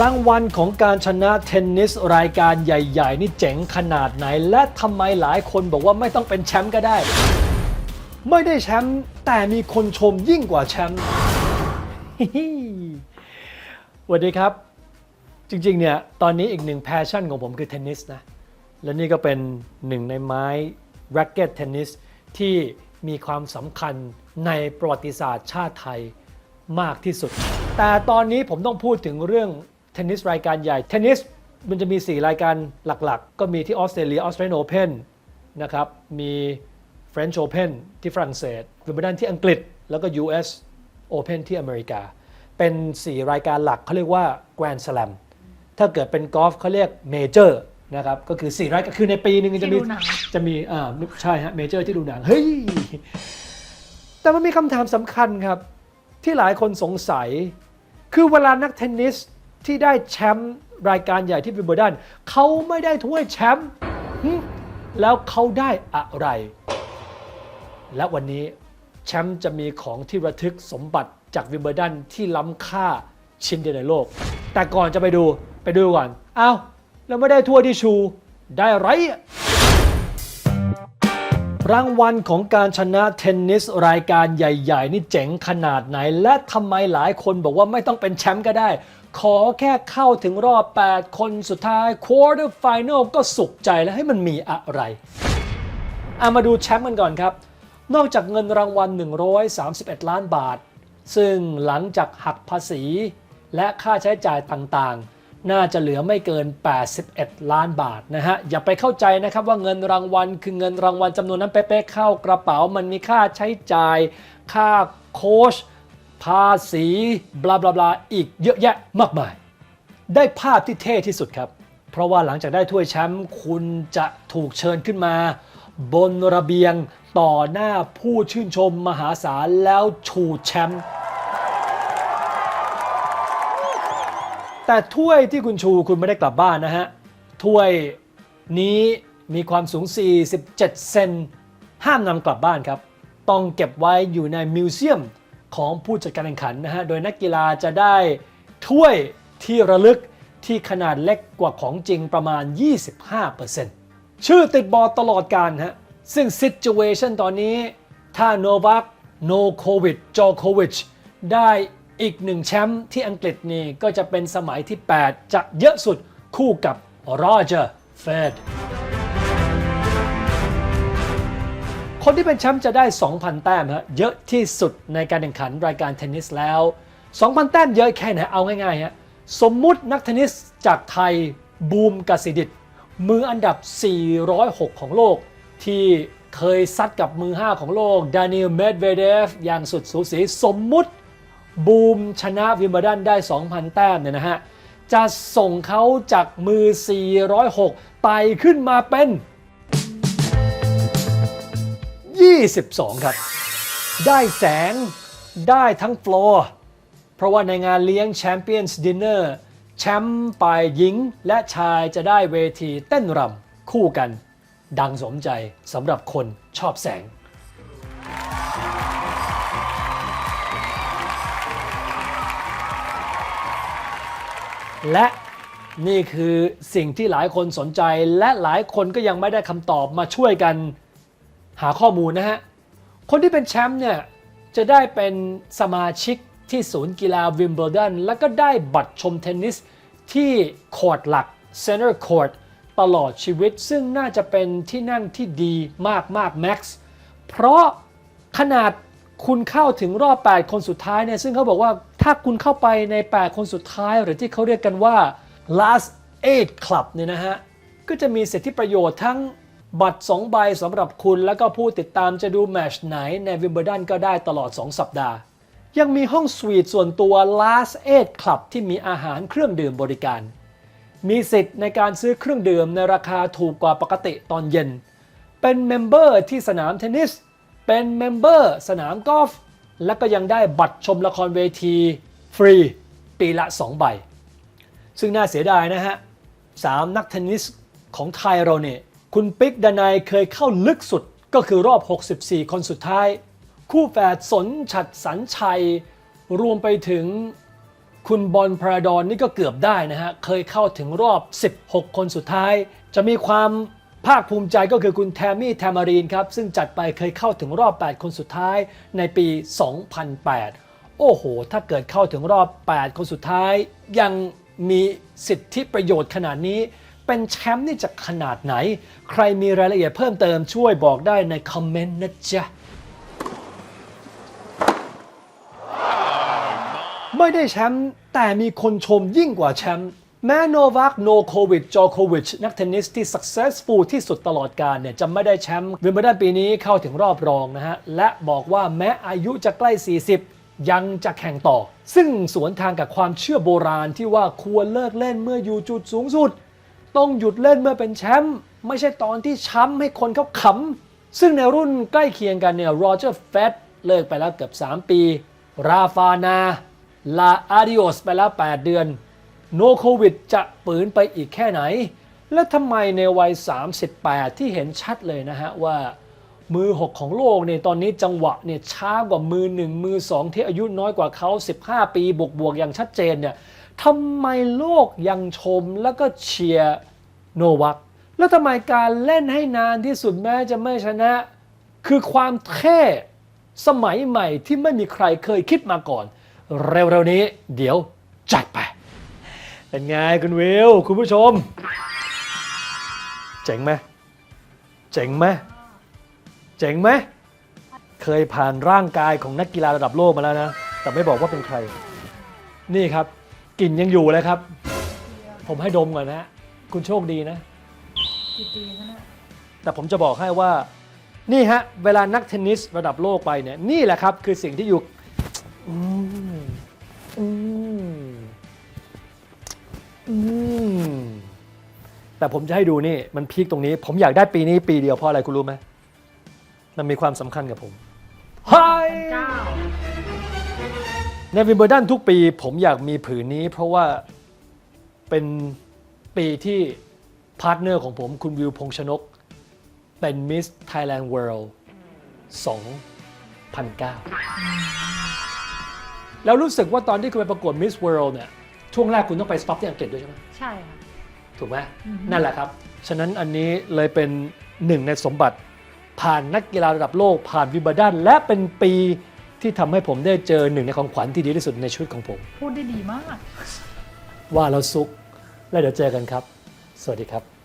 รางวัลของการชนะเทนนิสรายการใหญ่ ๆ นี่เจ๋งขนาดไหน และทำไมหลายคนบอกว่าไม่ต้องเป็นแชมป์ก็ได้ ไม่ได้แชมป์แต่มีคนชมยิ่งกว่าแชมป์สวัสดีครับ จริง ๆ เนี่ย ตอนนี้อีกหนึ่งแพชชั่นของผมคือเทนนิสนะ และนี่ก็เป็นหนึ่งในไม้แร็กเก็ตเทนนิสที่มีความสำคัญในประวัติศาสตร์ชาติไทยมากที่สุด แต่ตอนนี้ผมต้องพูดถึงเรื่อง เทนนิสรายการใหญ่ เทนนิสมันจะมี 4 รายการหลักๆ ก็มีที่ออสเตรเลียออสเตรเลียโอเพนนะครับ มี French Open ที่ฝรั่งเศสวิมเบิลดันที่อังกฤษ แล้วก็ US Open ที่อเมริกา เป็น 4 รายการหลักเขาเรียกว่า Grand Slam ถ้าเกิดเป็นกอล์ฟเขาเรียกเมเจอร์นะครับ ก็คือ 4 รายการ คือในปีหนึงจะมีที่ดูหนังจะมี อ่า ใช่ฮะเมเจอร์ที่ดูหนัง เฮ้ย แต่มันมีคำถามสำคัญครับ ที่หลายคนสงสัย คือเวลานักเทนนิส ที่ได้แชมป์รายการใหญ่ที่วิมเบิลดันเขาไม่ได้ถ้วยแชมป์แล้วเขาได้อะไร และวันนี้แชมป์จะมีของที่ระทึกสมบัติจากวิมเบิลดันที่ล้ำค่าชิ้นเดียวในโลก แต่ก่อนจะไปดูไปดูก่อนอ้าวแล้วไม่ได้ถ้วยที่ชูได้อะไรรางวัลของการชนะเทนนิสรายการใหญ่ ๆ นี่เจ๋งขนาดไหน และทำไมหลายคนบอกว่าไม่ต้องเป็นแชมป์ก็ได้ ขอแค่เข้าถึงรอบ 8 คนสุดท้าย quarter final ก็สุขใจแล้วให้มันมีอะไรอามาดูแชมป์กันก่อนครับ นอกจากเงินรางวัล 131 ล้านบาท ซึ่งหลังจากหักภาษี และค่าใช้จ่ายต่างๆ น่าจะเหลือไม่เกิน 81 ล้านบาทนะฮะ อย่าไปเข้าใจนะครับว่าเงินรางวัลคือเงินรางวัลจำนวนนั้นเป๊ะๆเข้ากระเป๋ามันมีค่าใช้จ่าย ค่าโค้ช ภาษีบลาบลาบลาอีกเยอะแยะมากมาย ได้ภาพที่เท่ที่สุดครับ เพราะว่าหลังจากได้ถ้วยแชมป์คุณจะถูกเชิญขึ้นมา บนระเบียงต่อหน้าผู้ชื่นชมมหาศาลแล้วชูแชมป์แต่ถ้วยที่คุณชูคุณไม่ได้กลับบ้านนะฮะ ถ้วยนี้มีความสูง 47 เซน ห้ามนำกลับบ้านครับ ต้องเก็บไว้อยู่ในมิวเซียม ของผู้จัดการแข่งขันนะฮะ โดยนักกีฬาจะได้ถ้วยที่ระลึกที่ขนาดเล็กกว่าของจริงประมาณ 25%ชื่อติดบอร์ดตลอดการฮะ ซึ่ง situation ตอนนี้ ถ้าโนวัคโนโควิดจอโควิชได้อีกหนึ่งแชมป์ที่อังกฤษนี่ก็จะเป็นสมัยที่ 8 จะเยอะสุดคู่กับโรเจอร์เฟด คนที่เป็นแชมป์จะได้ 2,000 แต้มฮะเยอะที่สุดในการแข่งขันรายการเทนนิสแล้ว 2,000 แต้มเยอะแค่ไหนเอาง่ายๆฮะสมมุตินักเทนนิสจากไทยบูมกสิดิตมืออันดับ 406 ของโลก ที่เคยซัดกับมือ 5 ของโลกดานิลเมดเวเดฟอย่างสุดสูสีสมมุติบูมชนะวิมเบิลดันได้ 2,000 แต้มเนี่ยนะฮะจะส่งเขาจากมือ 406 ไต่ขึ้นมาเป็น 22 ครับ ได้แสงได้ทั้งฟลอร์เพราะว่าในงานเลี้ยงแชมเปี้ยนส์ดินเนอร์แชมป์ฝ่ายหญิงและชายจะได้เวทีเต้นรำคู่กัน ดังสมใจสำหรับคนชอบแสง และนี่คือสิ่งที่หลายคนสนใจและหลายคนก็ยังไม่ได้คำตอบมาช่วยกัน หาข้อมูลนะฮะ คนที่เป็นแชมป์เนี่ย จะได้เป็นสมาชิกที่ศูนย์กีฬาวิมเบิลดันแล้วก็ได้บัตรชมเทนนิสที่คอร์ตหลัก Center Court ตลอดชีวิตซึ่งน่าจะเป็นที่นั่งที่ดีมากมาก Max เพราะขนาดคุณเข้าถึงรอบ 8 คนสุดท้ายเนี่ยซึ่งเขาบอกว่าถ้าคุณเข้าไปใน 8 คนสุดท้าย หรือที่เขาเรียกกันว่า last eight club เนี่ยนะฮะ ก็จะมีสิทธิประโยชน์ทั้ง บัตร 2 ใบสำหรับคุณแล้วก็ผู้ติดตามจะดูแมชไหนในวิมเบิลดันก็ได้ตลอด 2 สัปดาห์ ยังมีห้องสวีทส่วนตัว last eight club ที่มีอาหารเครื่องดื่มบริการ มีสิทธิ์ในการซื้อเครื่องดื่มในราคาถูกกว่าปกติตอนเย็น เป็นเมมเบอร์ที่สนามเทนนิส เป็นเมมเบอร์สนามกอล์ฟ และก็ยังได้บัตรชมละครเวทีฟรีปีละ 2 ใบ ซึ่งน่าเสียดายนะฮะสามนักเทนนิสของไทยเราเนี่ย คุณปิ๊กดนัยเคยเข้าลึกสุดก็คือรอบ 64 คนสุดท้าย คู่แฝดสนฉัดสันชัย รวมไปถึงคุณบอลพราดอนนี่ก็เกือบได้นะฮะ เคยเข้าถึงรอบ 16 คนสุดท้าย จะมีความภาคภูมิใจก็คือคุณแทมมี่แทมารีนครับ ซึ่งจัดไปเคยเข้าถึงรอบ 8 คนสุดท้ายในปี 2008 โอ้โห ถ้าเกิดเข้าถึงรอบ 8 คนสุดท้าย ยังมีสิทธิประโยชน์ขนาดนี้ เป็นแชมป์นี่จะขนาดไหน ใครมีรายละเอียดเพิ่มเติมช่วยบอกได้ในคอมเมนต์นะจ๊ะไม่ได้แชมป์แต่มีคนชมยิ่งกว่าแชมป์แม้โนวัคโนโควิดจอโควิชนักเทนนิสที่ successful ที่สุดตลอดกาลเนี่ยจะไม่ได้แชมป์วิมเบิลดันปีนี้เข้าถึงรอบรองนะฮะ และบอกว่าแม้อายุจะใกล้ 40 ยังจะแข่งต่อ ซึ่งสวนทางกับความเชื่อโบราณที่ว่าควรเลิกเล่นเมื่ออยู่จุดสูงสุด ต้องหยุดเล่นเมื่อเป็นแชมป์ไม่ใช่ตอนที่ช้ำให้คนเขาขำ ซึ่งในรุ่นใกล้เคียงกันเนี่ยโรเจอร์เฟดเลิกไปแล้วเกือบ 3 ปี ราฟานาลาอาดิโอสไปแล้ว 8 เดือน โนโควิดจะปืนไปอีกแค่ไหน และทำไมในวัย 38 ที่เห็นชัดเลยนะฮะว่า มือ 6 ของโลกเนี่ยตอนนี้จังหวะเนี่ยช้ากว่ามือ 1 มือ 2 ที่อายุน้อยกว่าเขา 15 ปีบวกบวกๆอย่างชัดเจนเนี่ย ทำไมโลกยังชมแล้วก็เชียร์โนวัคแล้วทำไมการเล่นให้นานที่สุดแม้จะไม่ชนะ คือความเท่สมัยใหม่ที่ไม่มีใครเคยคิดมาก่อน เร็วๆนี้เดี๋ยวจัดไป เป็นไงคุณวิว คุณผู้ชม เจ๋งไหมเจ๋งไหมเจ๋งไหมเคยผ่านร่างกายของนักกีฬาระดับโลกมาแล้วนะ แต่ไม่บอกว่าเป็นใคร นี่ครับ กลิ่นยังอยู่เลยครับ ผมให้ดมก่อนนะคุณโชคดีนะ กี่ปีคะเนี่ยแต่ผมจะบอกให้ว่านี่ฮะ เวลานักเทนนิสระดับโลกไปเนี่ยนี่แหละครับ คือสิ่งที่อยู่อืมอืมอืมแต่ผมจะให้ดูนี่ มันพีคตรงนี้ ผมอยากได้ปีนี้ปีเดียวเพราะอะไรคุณรู้ไหมมันมีความสำคัญกับผมไฮเก้า ในวิมเบิลดันทุกปีผมอยากมีผืนนี้เพราะว่าเป็นปีที่พาร์ทเนอร์ของผมคุณวิวพงษ์ชนก เป็นมิสไทยแลนด์เวิลด์2009 แล้วรู้สึกว่าตอนที่คุณไปประกวดมิสเวิลด์เนี่ย ช่วงแรกคุณต้องไปสต็อปที่อังกฤษด้วยใช่ไหมใช่ค่ะ ถูกไหมอือฮึนั่นแหละครับ ฉะนั้นอันนี้เลยเป็นหนึ่งในสมบัติผ่านนักกีฬาระดับโลกผ่านวิมเบิลดันและเป็นปี ที่ทำให้ผมได้เจอหนึ่งในของขวัญที่ดีที่สุดในชีวิตของผม พูดได้ดีมาก ว่าแล้วซุก แล้วเดี๋ยวเจอกันครับ สวัสดีครับ